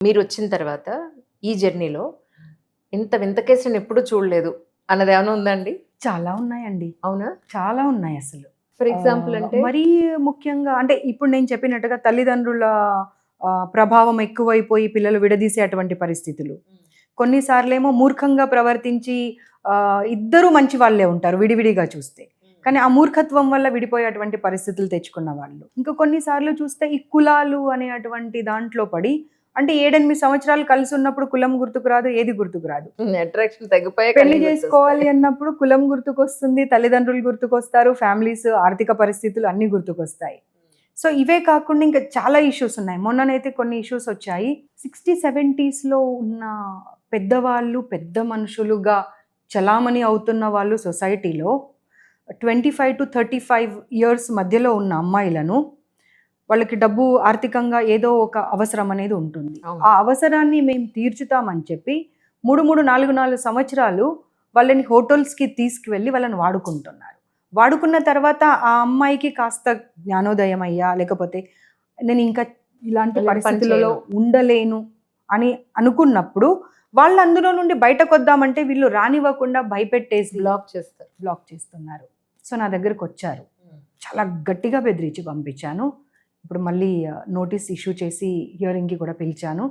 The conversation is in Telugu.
మీరు వచ్చిన తర్వాత ఈ జర్నీలో ఇంత వింత కేసు నేను ఎప్పుడూ చూడలేదు అన్నది ఏమైనా ఉందండి? చాలా ఉన్నాయండి. అవునా? చాలా ఉన్నాయి అసలు. ఫర్ ఎగ్జాంపుల్ అంటే? మరీ ముఖ్యంగా అంటే ఇప్పుడు నేను చెప్పినట్టుగా తల్లిదండ్రుల ప్రభావం ఎక్కువైపోయి పిల్లలు విడదీసే అటువంటి పరిస్థితులు కొన్నిసార్లేమో మూర్ఖంగా ప్రవర్తించి ఇద్దరు మంచి వాళ్ళే ఉంటారు విడివిడిగా చూస్తే. కానీ ఆ మూర్ఖత్వం వల్ల విడిపోయేటువంటి పరిస్థితులు తెచ్చుకున్న వాళ్ళు. ఇంకా కొన్నిసార్లు చూస్తే ఈ కులాలు అనేటువంటి దాంట్లో పడి అంటే ఏడెనిమిది సంవత్సరాలు కలిసి ఉన్నప్పుడు కులం గుర్తుకు రాదు ఏది గుర్తుకు రాదు. అట్రాక్షన్ తగ్గిపోయే పెళ్ళి చేసుకోవాలి అన్నప్పుడు కులం గుర్తుకొస్తుంది తల్లిదండ్రులు గుర్తుకొస్తారు ఫ్యామిలీస్ ఆర్థిక పరిస్థితులు అన్ని గుర్తుకొస్తాయి. సో ఇవే కాకుండా ఇంకా చాలా ఇష్యూస్ ఉన్నాయి. మొన్ననైతే కొన్ని ఇష్యూస్ వచ్చాయి. సిక్స్టీ సెవెంటీస్లో ఉన్న పెద్దవాళ్ళు పెద్ద మనుషులుగా చలామణి అవుతున్న వాళ్ళు సొసైటీలో twenty five to thirty five years మధ్యలో ఉన్న అమ్మాయిలను వాళ్ళకి డబ్బు ఆర్థికంగా ఏదో ఒక అవసరం అనేది ఉంటుంది. ఆ అవసరాన్ని మేము తీర్చుతామని చెప్పి మూడు మూడు నాలుగు నాలుగు సంవత్సరాలు వాళ్ళని హోటల్స్కి తీసుకువెళ్ళి వాళ్ళని వాడుకుంటున్నారు. వాడుకున్న తర్వాత ఆ అమ్మాయికి కాస్త జ్ఞానోదయం అయ్యా లేకపోతే నేను ఇంకా ఇలాంటి పరిస్థితులలో. ఉండలేను అని అనుకున్నప్పుడు వాళ్ళు అందులో నుండి బయటకు వద్దామంటే వీళ్ళు రానివ్వకుండా భయపెట్టేసి బ్లాక్ చేస్తారు. బ్లాక్ చేస్తున్నారు. సో నా దగ్గరకు వచ్చారు. చాలా గట్టిగా బెదిరించి పంపించాను. ఇప్పుడు మళ్ళీ నోటీస్ ఇష్యూ చేసి హియరింగ్కి కూడా పిలిచాను.